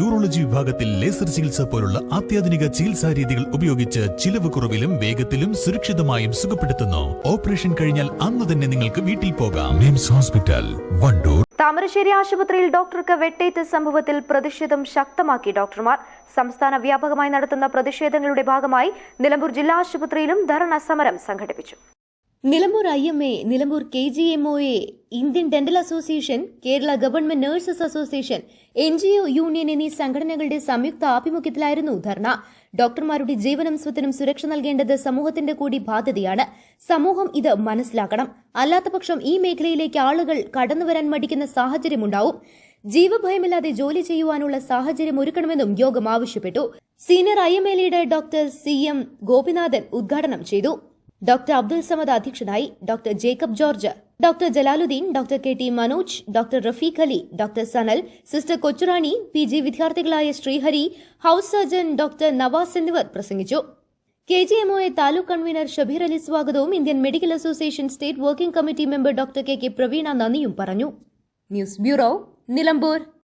Urology വിഭാഗത്തിൽ laser ചികിത്സ പോലുള്ള അത്യാധുനിക ചികിത്സാ രീതികൾ ഉപയോഗിച്ച് ചിലവ് കുറവിലും വേഗത്തിലും സുരക്ഷിതമായും സുഖപ്പെടുത്തുന്നു. ഓപ്പറേഷൻ കഴിഞ്ഞാൽ അന്ന് തന്നെ നിങ്ങൾക്ക് വീട്ടിൽ പോകാം. മിംസ് ഹോസ്പിറ്റൽ വണ്ടൂർ. താമരശ്ശേരി ആശുപത്രിയിൽ ഡോക്ടർക്ക് വെട്ടേറ്റ സംഭവത്തിൽ പ്രതിഷേധം ശക്തമാക്കി ഡോക്ടർമാർ. സംസ്ഥാന വ്യാപകമായി നടത്തുന്ന പ്രതിഷേധങ്ങളുടെ ഭാഗമായി നിലമ്പൂർ ജില്ലാ ആശുപത്രിയിലും ധർണ സമരം സംഘടിപ്പിച്ചു. Nilambur I M A Nilambur K G M O A Indian dental association Kerala government nurses association N G O union എന്നീ സംഘടനകളുടെ സംയുക്ത ആഭിമുഖ്യത്തിലായിരുന്നു ധർണ. ഡോക്ടർമാരുടെ ജീവനും സ്വത്തിനും സുരക്ഷ നൽകേണ്ടത് സമൂഹത്തിന്റെ കൂടി ബാധ്യതയാണ്. സമൂഹം ഇത് മനസ്സിലാക്കണം. അല്ലാത്തപക്ഷം ഈ മേഖലയിലേക്ക് ആളുകൾ കടന്നുവരാൻ മടിക്കുന്ന സാഹചര്യമുണ്ടാവും. ജീവഭയമില്ലാതെ ജോലി ചെയ്യുവാനുള്ള സാഹചര്യം ഒരുക്കണമെന്നും യോഗം ആവശ്യപ്പെട്ടു. Senior I M A leader doctor C M Gopinathan ഉദ്ഘാടനം ചെയ്തു. ഡോക്ടർ അബ്ദുൽ സമദ് അധ്യക്ഷനായി doctor Jacob George doctor Jalaluddin doctor K T Manoj doctor Rafeeq Ali doctor Sanal sister Kochurani P G വിദ്യാർത്ഥികളായ Sreehari house surgeon doctor Navas എന്നിവർ പ്രസംഗിച്ചു. K G M O A taluk convenor Shabeer Ali സ്വാഗതവും Indian medical association state working committee member doctor K K Praveena നന്ദിയും പറഞ്ഞു. News bureau Nilambur.